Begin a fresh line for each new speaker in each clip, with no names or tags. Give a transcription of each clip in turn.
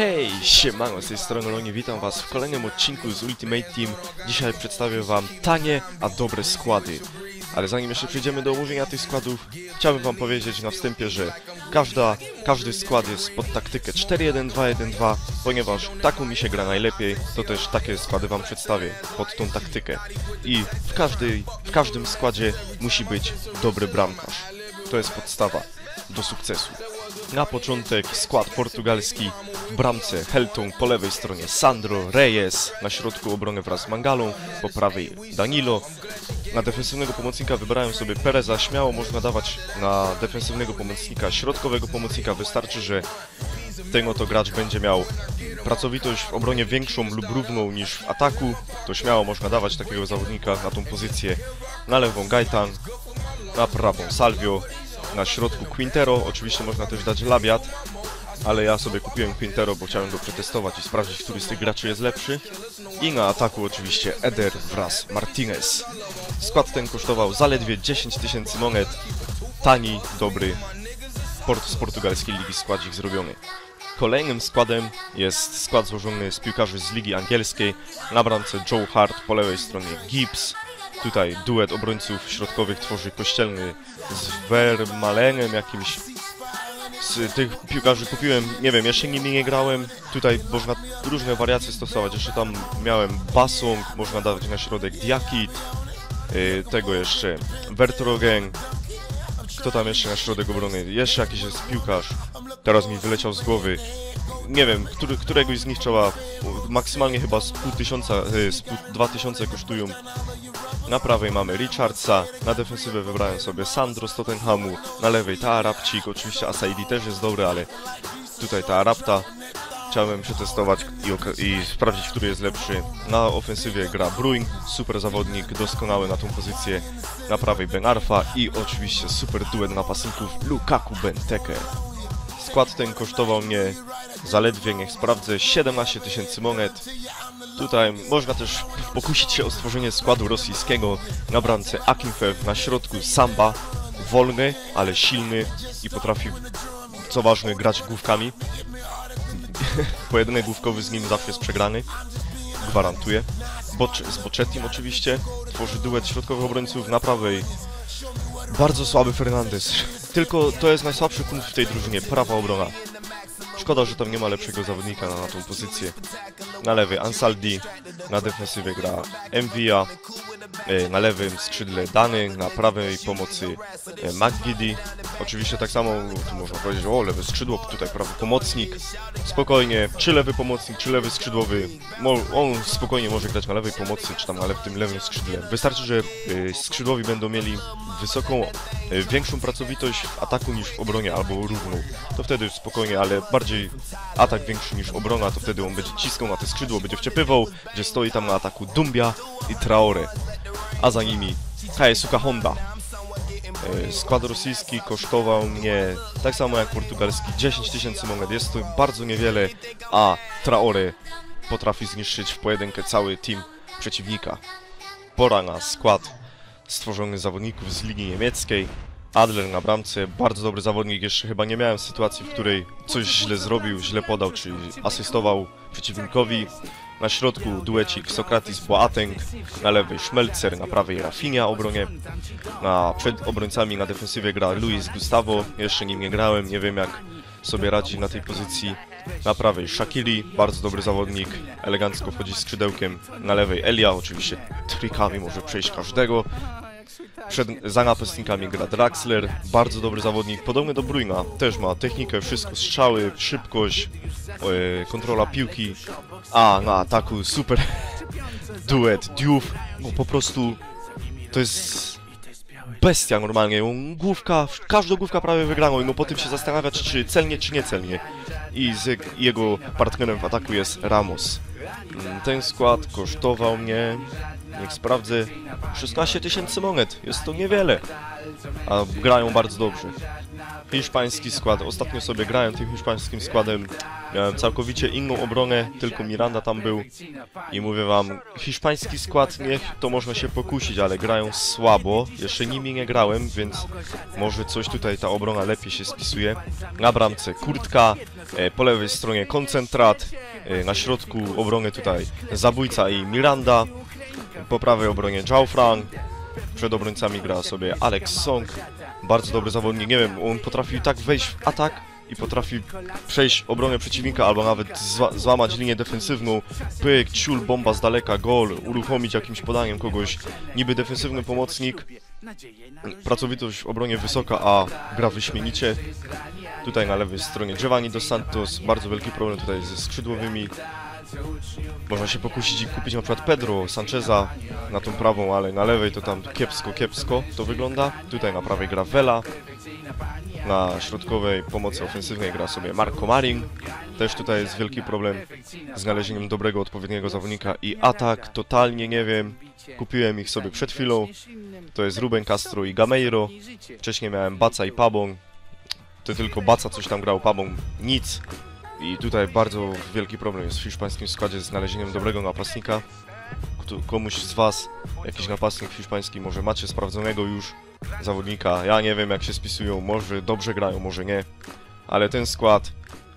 Hej, siemano, z tej strony Loni, witam was w kolejnym odcinku z Ultimate Team. Dzisiaj przedstawię wam tanie, a dobre składy. Ale zanim jeszcze przejdziemy do omówienia tych składów, chciałbym wam powiedzieć na wstępie, że każda, każdy skład jest pod taktykę 4-1-2-1-2, ponieważ taką mi się gra najlepiej, to też takie składy wam przedstawię pod tą taktykę. I w, każdej, w każdym składzie musi być dobry bramkarz. To jest podstawa do sukcesu. Na początek skład portugalski w bramce Helton, po lewej stronie Sandro, Reyes, na środku obrony wraz z Mangalą, po prawej Danilo. Na defensywnego pomocnika wybrałem sobie Pereza, śmiało można dawać na defensywnego pomocnika, środkowego pomocnika, wystarczy, że ten oto gracz będzie miał pracowitość w obronie większą lub równą niż w ataku, to śmiało można dawać takiego zawodnika na tą pozycję. Na lewą Gaitan, na prawą Salvio, na środku Quintero, oczywiście można też dać Labiat, ale ja sobie kupiłem Quintero, bo chciałem go przetestować i sprawdzić, który z tych graczy jest lepszy. I na ataku oczywiście Eder wraz Martinez. Skład ten kosztował zaledwie 10 tysięcy monet. Tani, dobry, port z portugalskiej ligi składzik zrobiony. Kolejnym składem jest skład złożony z piłkarzy z ligi angielskiej. Na bramce Joe Hart, po lewej stronie Gibbs. Tutaj duet obrońców środkowych tworzy kościelny z Vermalenem jakimś. Z tych piłkarzy kupiłem, nie wiem, jeszcze nimi nie grałem. Tutaj można różne wariacje stosować. Jeszcze tam miałem Basung, można dawać na środek Diakit. Yy, tego jeszcze Vertrogen. Kto tam jeszcze na środek obrony? Jeszcze jakiś jest piłkarz. Teraz mi wyleciał z głowy. Nie wiem, który, któregoś z nich trzeba maksymalnie chyba z pół tysiąca, yy, z pół, dwa tysiące kosztują na prawej mamy Richardsa, na defensywę wybrałem sobie Sandro z Tottenhamu, na lewej ta Arabcik, oczywiście Asaidi też jest dobry, ale tutaj ta Arabta. Chciałem przetestować i, i, sprawdzić, który jest lepszy. Na ofensywie gra Bruin, super zawodnik, doskonały na tą pozycję. Na prawej Ben Arfa i oczywiście super duet napastników Lukaku Benteke. Skład ten kosztował mnie zaledwie, niech sprawdzę, 17 tysięcy monet. Tutaj można też pokusić się o stworzenie składu rosyjskiego na bramce Akinfew, na środku Samba, wolny, ale silny i potrafi, co ważne, grać główkami. Pojedynek główkowy z nim zawsze jest przegrany, gwarantuję. Boc z Boczettim oczywiście, tworzy duet środkowych obrońców na prawej. Bardzo słaby Fernandez, tylko to jest najsłabszy punkt w tej drużynie, prawa obrona. Szkoda, że tam nie ma lepszego zawodnika na, na tą pozycję. Na lewej Ansaldi, na defensywie gra e, na lewym skrzydle Dany, na prawej pomocy e, McGiddy. Oczywiście tak samo tu można powiedzieć, o lewe skrzydło, tutaj prawy pomocnik. Spokojnie, czy lewy pomocnik, czy lewy skrzydłowy, on spokojnie może grać na lewej pomocy, czy tam na tym lewym skrzydle. Wystarczy, że e, skrzydłowi będą mieli wysoką, większą pracowitość w ataku niż w obronie, albo równą. To wtedy spokojnie, ale bardziej atak większy niż obrona, to wtedy on będzie ciskał na te skrzydło, będzie wciepywał, gdzie stoi tam na ataku Dumbia i Traore. A za nimi Kaesuka Honda. Skład rosyjski kosztował mnie, tak samo jak portugalski, 10 tysięcy monet. Jest to bardzo niewiele, a Traore potrafi zniszczyć w pojedynkę cały team przeciwnika. Pora na skład stworzony zawodników z ligi niemieckiej. Adler na bramce, bardzo dobry zawodnik, jeszcze chyba nie miałem sytuacji, w której coś źle zrobił, źle podał, czy asystował przeciwnikowi. Na środku duecik Sokratis Boateng, na lewej Schmelzer, na prawej Rafinha obronie. Na, przed obrońcami na defensywie gra Luis Gustavo, jeszcze nim nie grałem, nie wiem jak sobie radzi na tej pozycji. Na prawej Shakiri, bardzo dobry zawodnik, elegancko wchodzi skrzydełkiem. Na lewej Elia, oczywiście trikami może przejść każdego. Przed, za napastnikami gra Draxler, bardzo dobry zawodnik, podobny do Bruyna, też ma technikę, wszystko, strzały, szybkość, e, kontrola piłki, a na ataku super duet, Diouf, no po prostu to jest bestia normalnie, główka, każda główka prawie wygraną i no po tym się zastanawiać, czy celnie, czy nie celnie. I z jego partnerem w ataku jest Ramos. Mm, ten skład kosztował mnie Niech sprawdzę. 16 tysięcy monet. Jest to niewiele. A grają bardzo dobrze. Hiszpański skład. Ostatnio sobie grałem tym hiszpańskim składem. Miałem całkowicie inną obronę, tylko Miranda tam był. I mówię wam, hiszpański skład, niech to można się pokusić, ale grają słabo. Jeszcze nimi nie grałem, więc może coś tutaj ta obrona lepiej się spisuje. Na bramce kurtka, e, po lewej stronie koncentrat, e, na środku obrony tutaj zabójca i Miranda. Po prawej obronie Zhao Frank. Przed obrońcami gra sobie Alex Song. Bardzo dobry zawodnik, nie wiem, on potrafi tak wejść w atak i potrafi przejść obronę przeciwnika albo nawet zła złamać linię defensywną. Pyk, ciul, bomba z daleka, gol, uruchomić jakimś podaniem kogoś. Niby defensywny pomocnik, pracowitość w obronie wysoka, a gra wyśmienicie. Tutaj na lewej stronie Giovanni Dos Santos, bardzo wielki problem tutaj ze skrzydłowymi. Można się pokusić i kupić na przykład Pedro Sancheza na tą prawą, ale na lewej to tam kiepsko, kiepsko to wygląda. Tutaj na prawej gra Vela. Na środkowej pomocy ofensywnej gra sobie Marco Marin. Też tutaj jest wielki problem z znalezieniem dobrego, odpowiedniego zawodnika i atak. Totalnie nie wiem. Kupiłem ich sobie przed chwilą. To jest Ruben Castro i Gameiro. Wcześniej miałem Baca i Pabon. To tylko Baca coś tam grał, Pabon nic. I tutaj bardzo wielki problem jest w hiszpańskim składzie z znalezieniem dobrego napastnika. Komuś z Was jakiś napastnik hiszpański może macie sprawdzonego już zawodnika. Ja nie wiem jak się spisują, może dobrze grają, może nie. Ale ten skład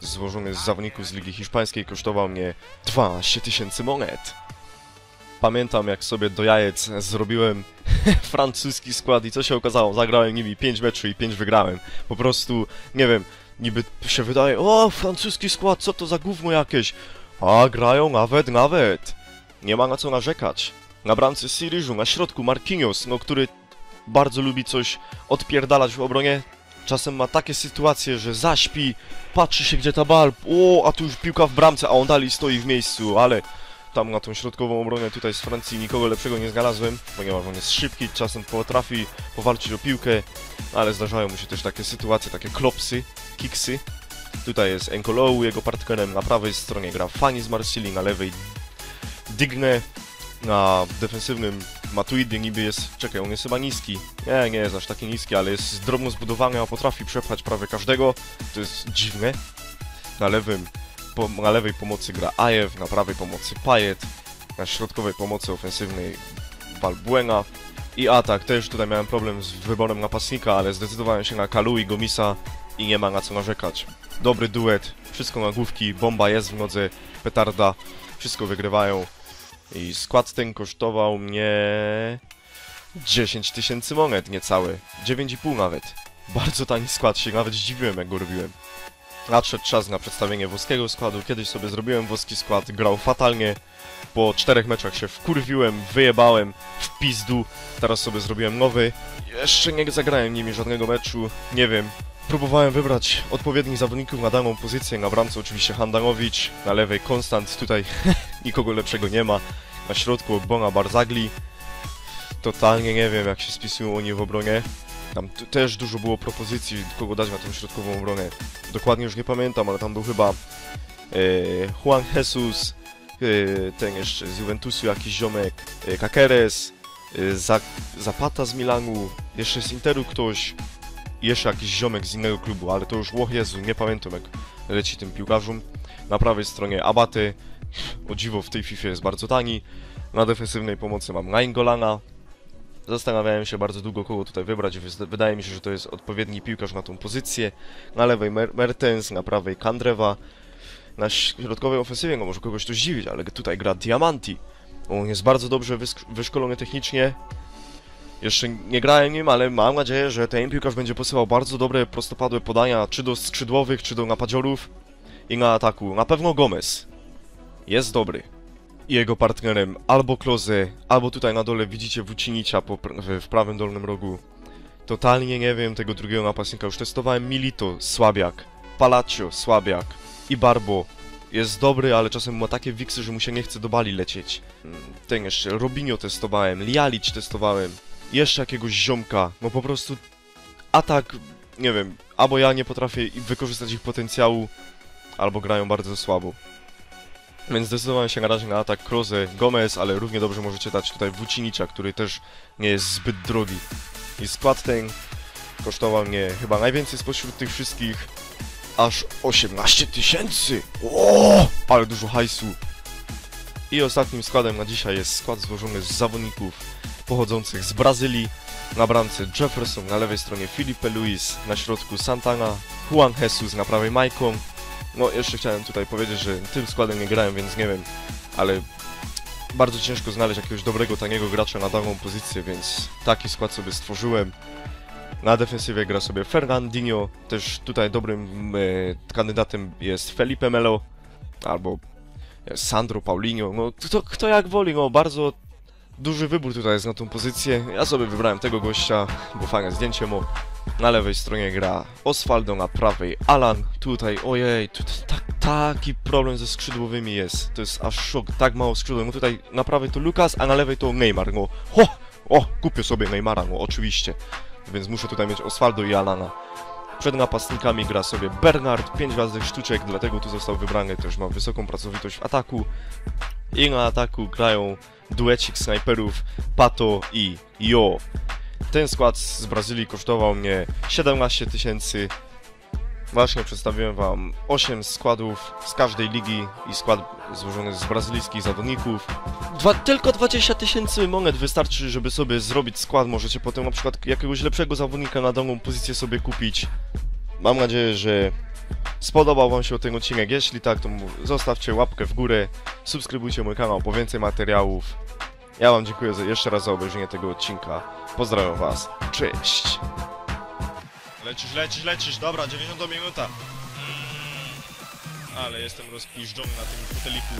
złożony z zawodników z Ligi Hiszpańskiej kosztował mnie 12 tysięcy monet. Pamiętam jak sobie do jajec zrobiłem francuski skład i co się okazało? Zagrałem nimi 5 meczów i 5 wygrałem. Po prostu, nie wiem, niby się wydaje, o, francuski skład, co to za gówno jakieś? A, grają nawet, nawet. Nie ma na co narzekać. Na bramce Syriżu, na środku Marquinhos, no który bardzo lubi coś odpierdalać w obronie. Czasem ma takie sytuacje, że zaśpi, patrzy się gdzie ta bal, o, a tu już piłka w bramce, a on dalej stoi w miejscu, ale tam na tą środkową obronę tutaj z Francji nikogo lepszego nie znalazłem, ponieważ on jest szybki, czasem potrafi powalczyć o piłkę, ale zdarzają mu się też takie sytuacje, takie klopsy, kiksy. Tutaj jest Enkolou, jego partnerem, na prawej stronie gra Fanny z Marsylii, na lewej Digne, na defensywnym Matuidi niby jest, czekaj, on jest chyba niski. Nie, nie jest aż taki niski, ale jest drobno zbudowany, a potrafi przepchać prawie każdego. To jest dziwne. Na lewym, na lewej pomocy gra Ajew, na prawej pomocy Pajet, na środkowej pomocy ofensywnej Balbuena. I atak, też tutaj miałem problem z wyborem napastnika, ale zdecydowałem się na Kalu i Gomisa i nie ma na co narzekać. Dobry duet, wszystko na główki, bomba jest w nodze, petarda, wszystko wygrywają. I skład ten kosztował mnie 10 tysięcy monet niecałe, 9,5 nawet. Bardzo tani skład, się nawet zdziwiłem jak go robiłem. Nadszedł czas na przedstawienie włoskiego składu, kiedyś sobie zrobiłem włoski skład, grał fatalnie. Po czterech meczach się wkurwiłem, wyjebałem w pizdu, teraz sobie zrobiłem nowy. Jeszcze nie zagrałem nimi żadnego meczu, nie wiem. Próbowałem wybrać odpowiednich zawodników na daną pozycję, na bramce oczywiście Handanowicz, na lewej Konstant, tutaj nikogo lepszego nie ma. Na środku Ogbona Barzagli. Totalnie nie wiem jak się spisują oni w obronie. Tam też dużo było propozycji, kogo dać na tą środkową obronę. Dokładnie już nie pamiętam, ale tam był chyba e, Juan Jesus, e, ten jeszcze z Juventusu jakiś ziomek, Caceres, e, Za- Zapata z Milanu, jeszcze z Interu ktoś, jeszcze jakiś ziomek z innego klubu, ale to już, łoch Jezu, nie pamiętam jak leci tym piłkarzom. Na prawej stronie Abaty, o dziwo w tej FIFA jest bardzo tani. Na defensywnej pomocy mam Naingolana. Zastanawiałem się bardzo długo, kogo tutaj wybrać. Wydaje mi się, że to jest odpowiedni piłkarz na tą pozycję. Na lewej Mer Mertens, na prawej Kandrewa. Na środkowej ofensywie no może kogoś to zdziwić, ale tutaj gra Diamanti. On jest bardzo dobrze wyszkolony technicznie. Jeszcze nie grałem nim, ale mam nadzieję, że ten piłkarz będzie posyłał bardzo dobre prostopadłe podania, czy do skrzydłowych, czy do napadziorów i na ataku. Na pewno Gomez jest dobry. I jego partnerem albo Kloze, albo tutaj na dole widzicie pr- w, prawym dolnym rogu. Totalnie nie wiem tego drugiego napastnika. Już testowałem Milito, słabiak. Palacio, słabiak. I Barbo. Jest dobry, ale czasem ma takie wiksy, że mu się nie chce do bali lecieć. Mm, Ten jeszcze, Robinho testowałem, Lialic testowałem. Jeszcze jakiegoś ziomka. No po prostu atak, nie wiem, albo ja nie potrafię wykorzystać ich potencjału, albo grają bardzo słabo. Więc zdecydowałem się na razie na atak Kroze Gomez, ale równie dobrze możecie dać tutaj Wucinicza, który też nie jest zbyt drogi. I skład ten kosztował mnie chyba najwięcej spośród tych wszystkich. Aż 18 tysięcy! Ale dużo hajsu! I ostatnim składem na dzisiaj jest skład złożony z zawodników pochodzących z Brazylii. Na bramce Jefferson, na lewej stronie Felipe Luis, na środku Santana, Juan Jesus na prawej Majką. No, jeszcze chciałem tutaj powiedzieć, że tym składem nie grałem, więc nie wiem, ale bardzo ciężko znaleźć jakiegoś dobrego, taniego gracza na daną pozycję, więc taki skład sobie stworzyłem. Na defensywie gra sobie Fernandinho, też tutaj dobrym e, kandydatem jest Felipe Melo, albo Sandro Paulinho, no kto, kto jak woli, no bardzo duży wybór tutaj jest na tą pozycję. Ja sobie wybrałem tego gościa, bo fajne zdjęcie mu. Na lewej stronie gra Osvaldo, na prawej Alan. Tutaj, ojej, tutaj tak, taki problem ze skrzydłowymi jest. To jest aż szok, tak mało skrzydłowych. No tutaj na prawej to Lukas, a na lewej to Neymar. No, ho, o, kupię sobie Neymara, no oczywiście. Więc muszę tutaj mieć Osvaldo i Alana. Przed napastnikami gra sobie Bernard, 5 gwiazdek sztuczek, dlatego tu został wybrany, też ma wysoką pracowitość w ataku. I na ataku grają duecik snajperów Pato i Jo. Ten skład z Brazylii kosztował mnie 17 tysięcy. Właśnie przedstawiłem wam 8 składów z każdej ligi i skład złożony z brazylijskich zawodników. Dwa, tylko 20 tysięcy monet wystarczy, żeby sobie zrobić skład. Możecie potem na przykład jakiegoś lepszego zawodnika na daną pozycję sobie kupić. Mam nadzieję, że spodobał wam się ten odcinek. Jeśli tak, to zostawcie łapkę w górę, subskrybujcie mój kanał po więcej materiałów. Ja wam dziękuję jeszcze raz za obejrzenie tego odcinka. Pozdrawiam was. Cześć! Lecisz, lecisz, lecisz. Dobra, 90 minuta. Ale jestem rozpiżdżony na tym foteliku.